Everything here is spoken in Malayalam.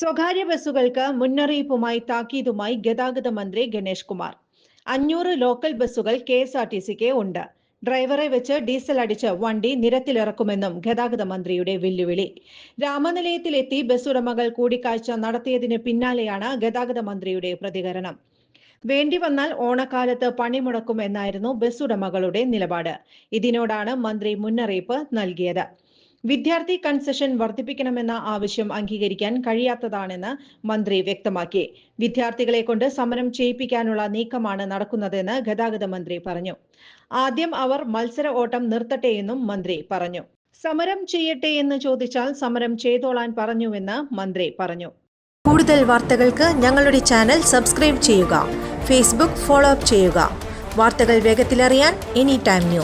സ്വകാര്യ ബസ്സുകൾക്ക് മുന്നറിയിപ്പുമായി താക്കീതുമായി ഗതാഗത മന്ത്രി ഗണേഷ് കുമാർ. അഞ്ഞൂറ് ലോക്കൽ ബസ്സുകൾ കെ എസ് ആർ ടി സിക്ക് ഉണ്ട്. ഡ്രൈവറെ വെച്ച് ഡീസൽ അടിച്ച് വണ്ടി നിരത്തിലിറക്കുമെന്നും ഗതാഗത മന്ത്രിയുടെ വെല്ലുവിളി. രാമനിലയത്തിലെത്തി ബസ് ഉടമകൾ കൂടിക്കാഴ്ച നടത്തിയതിന് പിന്നാലെയാണ് ഗതാഗത മന്ത്രിയുടെ പ്രതികരണം. വേണ്ടി വന്നാൽ ഓണക്കാലത്ത് പണിമുടക്കുമെന്നായിരുന്നു ബസ് ഉടമകളുടെ നിലപാട്. ഇതിനോടാണ് മന്ത്രി മുന്നറിയിപ്പ് നൽകിയത്. വിദ്യാർത്ഥി കൺസെഷൻ വർദ്ധിപ്പിക്കണമെന്ന ആവശ്യം അംഗീകരിക്കാൻ കഴിയാത്തതാണെന്ന് മന്ത്രി വ്യക്തമാക്കി. വിദ്യാർത്ഥികളെ കൊണ്ട് സമരം ചെയ്യിപ്പിക്കാനുള്ള നീക്കമാണ് നടക്കുന്നതെന്ന് ഗതാഗത മന്ത്രി പറഞ്ഞു. ആദ്യം അവർ മത്സര ഓട്ടം നിർത്തട്ടെയെന്നും മന്ത്രി പറഞ്ഞു. സമരം ചെയ്യട്ടെ എന്ന് ചോദിച്ചാൽ സമരം ചെയ്തോളാൻ പറഞ്ഞുവെന്ന് മന്ത്രി പറഞ്ഞു. കൂടുതൽ വാർത്തകൾക്ക് ഞങ്ങളുടെ ചാനൽ സബ്സ്ക്രൈബ് ചെയ്യുക ഫേസ്ബുക്ക് ഫോളോ അപ്പ് ചെയ്യുക. വാർത്തകൾ വേഗത്തിലറിയാൻ എനി ടൈം ന്യൂസ്